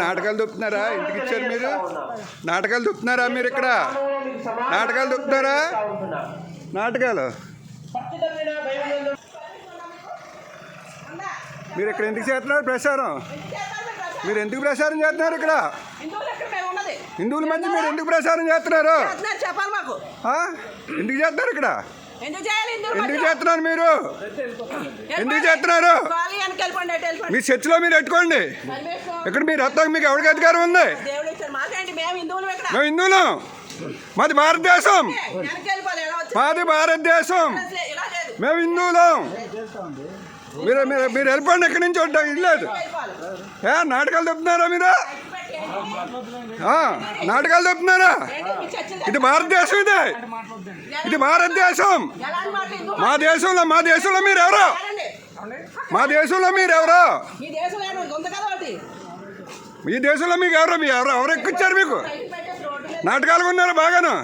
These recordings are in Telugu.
నాటకాలు దొప్పుతున్నారా? ఇంటికి ఇచ్చారు మీరు? నాటకాలు దొప్పుతున్నారా మీరు ఇక్కడ? నాటకాలు దొప్పుతున్నారా? నాటకాలు? మీరు ఇక్కడ ఎందుకు చేస్తున్నారు ప్రసారం మీరు ఎందుకు ప్రసారం చేస్తున్నారు ఇక్కడ? హిందువులు మధ్య మీరు ఎందుకు ప్రసారం చేస్తున్నారు? చేస్తున్నారు చెప్పాలి మాకు. ఆ? ఎందుకు చేస్తున్నారు ఇక్కడ? ఎందుకు? చేస్తున్నారు మీరు. ఎందుకు చేస్తున్నారు? మీ చర్చిలో మీరు పెట్టుకోండి. ఇక్కడ మీరు వస్తాక మీకు ఎవరికి అధికారం ఉంది? మేము హిందువులు మాది భారతదేశం. మాది భారతదేశం. మేము హిందువులం. మీరు మీరు మీరు వెళ్ళిపోండి ఇక్కడి నుంచి ఉంటాం? ఇల్లేదు ఏ నాటకాలు చెప్తున్నారా మీరు? నాటకాలు చెప్తున్నారా? ఇది భారతదేశం ఇది. ఇది భారతదేశం. మా దేశంలో మా దేశంలో మీరు ఎవరు మా దేశంలో మీరు ఎవరు మీ దేశంలో మీకు ఎవరు? మీ ఎవరు? ఎవరు ఎక్కిచ్చారు మీకు? నాటకాలు ఉన్నారు బాగాను?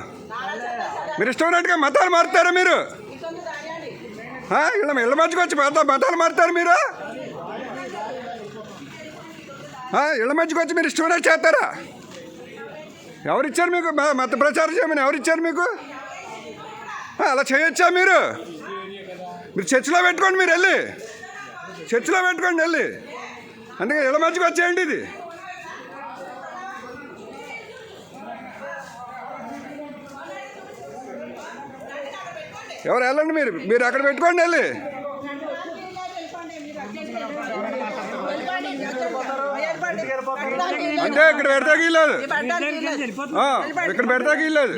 మీరు ఇష్టమైనట్టుగా మతాలు మారుతారా మీరు? ఇళ్ళ ఇళ్ళ మధ్యకి వచ్చి మతాలు మారుతారు మీరు? ఇళ్ళ మధ్యకి వచ్చి మీరు ఇష్టం చేస్తారా? ఎవరిచ్చారు మీకు? మ- మత ప్రచారం చేయమని ఎవరిచ్చారు మీకు? అలా చేయొచ్చా మీరు? మీరు చర్చిలో పెట్టుకోండి మీరు వెళ్ళి. చర్చిలో పెట్టుకోండి వెళ్ళి. అందుకే ఇళ్ళ మధ్యకి వచ్చేయండి ఇది. ఎవరు వెళ్ళండి మీరు? మీరు అక్కడ పెట్టుకోండి వెళ్ళి. అంటే ఇక్కడ పెడతాకి లేదు ఇక్కడ పెడతాకి లేదు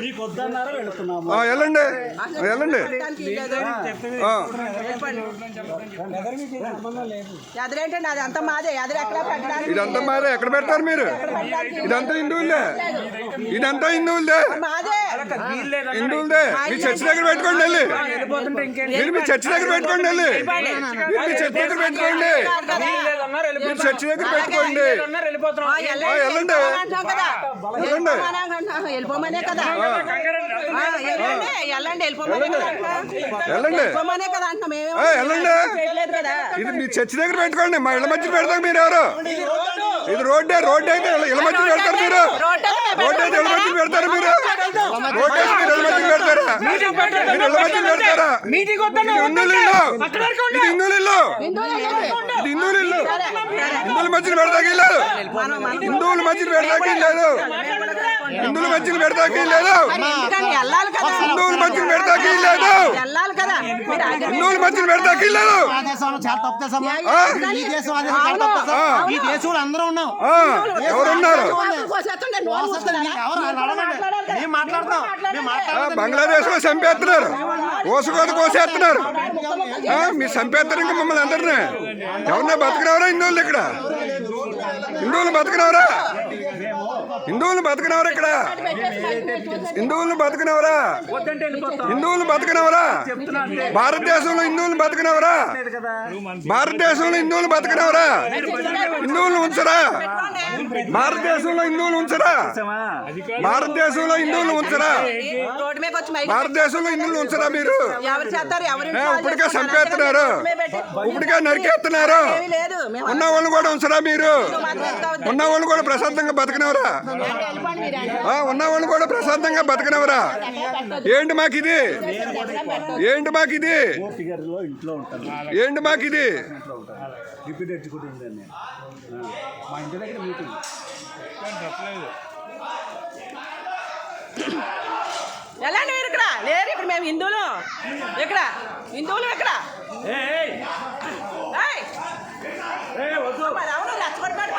వెళ్ళండి. ఆ, వెళ్ళండి. ఎదురేంటండి అది అంతా మాదే. ఎదురు ఎక్కడ పెట్టడానికి ఇదంతా మారే ఎక్కడ పెడతారు మీరు? ఇదంతా హిందువులదే. ఇదంతా హిందువులదే. మాదే. హిందువులదే మీ చర్చి దగ్గర పెట్టుకోండి వెళ్ళి. మీరు మీ చర్చి దగ్గర పెట్టుకోండి వెళ్ళి. మీరు మీ చర్చి దగ్గర పెట్టుకోండి. మీరు చర్చి దగ్గర పెట్టుకోండి. వెళ్ళండి. ఆ, వెళ్ళండి. వెళ్ళిపోమని వెళ్ళిపోమనే కదా. ఆ, వెళ్ళండి. వెళ్ళిపోమనే కదా ఇది మీ చర్చి దగ్గర పెట్టుకోండి. మా ఇళ్ళ మధ్య పెడతాం మీరు ఎవరు? ఇది రోడ్డే. రోడ్డు అయితే ఇళ్ళ- ఇళ్ళ మధ్య పెడతారు మీరు. మధ్య పెడతారు మీరు? అయితే మీరు మధ్య పెడతారా? మీరు పెడతారా? మీటింగ్ హిందువుల ఇల్లు ఇది హిందువుల ఇల్లు ఇది హిందువుల ఇల్లు. హిందువుల మధ్యన పెడతాకి లేదు హిందువుల మధ్యన పెడతాకి లేదు హిందువుల మధ్యన పెడతాకి లేదు హిందువుల మధ్యన పెడతాకి లేదు హిందువుల మధ్యన పెడతాకి లేదు ఆ దేశంలో చాలా తప్పు? ఈ దేశం ఆ? దేశం చాలా తప్పు చేసాం. ఈ దేశంలో అందరూ ఉన్నాం. ఎవరున్నారు మేము మాట్లాడతాం. బంగ్లాదేశ్లో చంపేస్తున్నారు. ఓసుకోత కోసేస్తున్నారు. ఆ, మీరు చంపేస్తారు ఇంకా మమ్మల్ని అందరినీ. ఎవరన్నా బతకనవరా హిందువులు ఇక్కడ? హిందువులు బతకనవరా హిందువులు బతకనవరా ఇక్కడ? హిందువులు బతకనవరా? హిందువులు బతకనవరా? భారతదేశంలో హిందువులు బతకనవరా? భారతదేశంలో హిందువులు బతకనవరా? హిందువులు ఉంచరా? భారతదేశంలో హిందువులు ఉంచరా? భారతదేశంలో హిందువులు ఉంచరా? భారతదేశంలో హిందువులు ఉంచరా మీరు? ఇప్పటికే చంపేస్తున్నారు. ఇప్పటికే నరికేస్తున్నారు. ఉన్న వాళ్ళు కూడా ఉంచరా మీరు? ఉన్న వాళ్ళు కూడా ప్రశాంతంగా బతకనవరా? వెళ్ళిపోండి మీరు అంటే. ఆ, ఉన్న వాళ్ళు కూడా ప్రశాంతంగా బతకనవరా ఏంటి మాకు ఇది ఏంటి మాకు ఇది ఏంటి మాకు ఇది వెళ్ళండి మీరు ఇక్కడ? లేరు ఇప్పుడు మేము హిందువులు. ఇక్కడ హిందువులు ఇక్కడ ఏయ్! మరి అవును రెచ్చగొట్టుకొని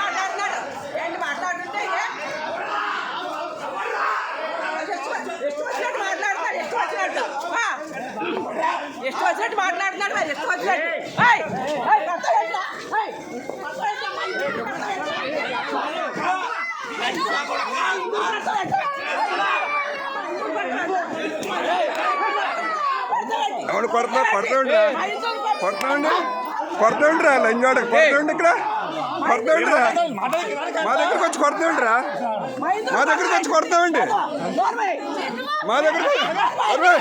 ఎవడు కొడతా కొడతాండి కొడతాండి కొడతాండిరా లంజోడ కొడతాండి ఇక్కడ? కొడతాండిరా మా దగ్గరికి వచ్చి కొడతాండిరా మా దగ్గరికి వచ్చి కొడతామండి మా దగ్గరికి అరే,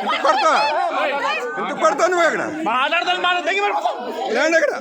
ఎందుకు కొడతా? ఎందుకు కొడతావు నువ్వు ఇక్కడ? మాట్లాడతాను దగ్గర ఇక్కడ?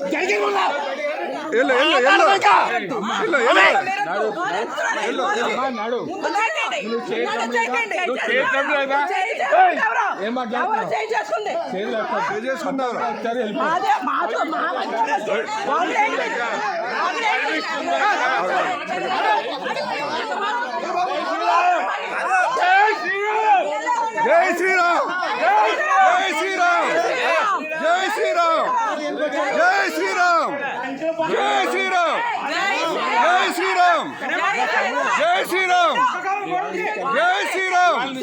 జై శ్రీరామ్ జై శ్రీరామ్ జై శ్రీరామ్ జై శ్రీరామ్ జై శ్రీరామ్ జై శ్రీరామ్ జై శ్రీరామ్ జై శ్రీరామ్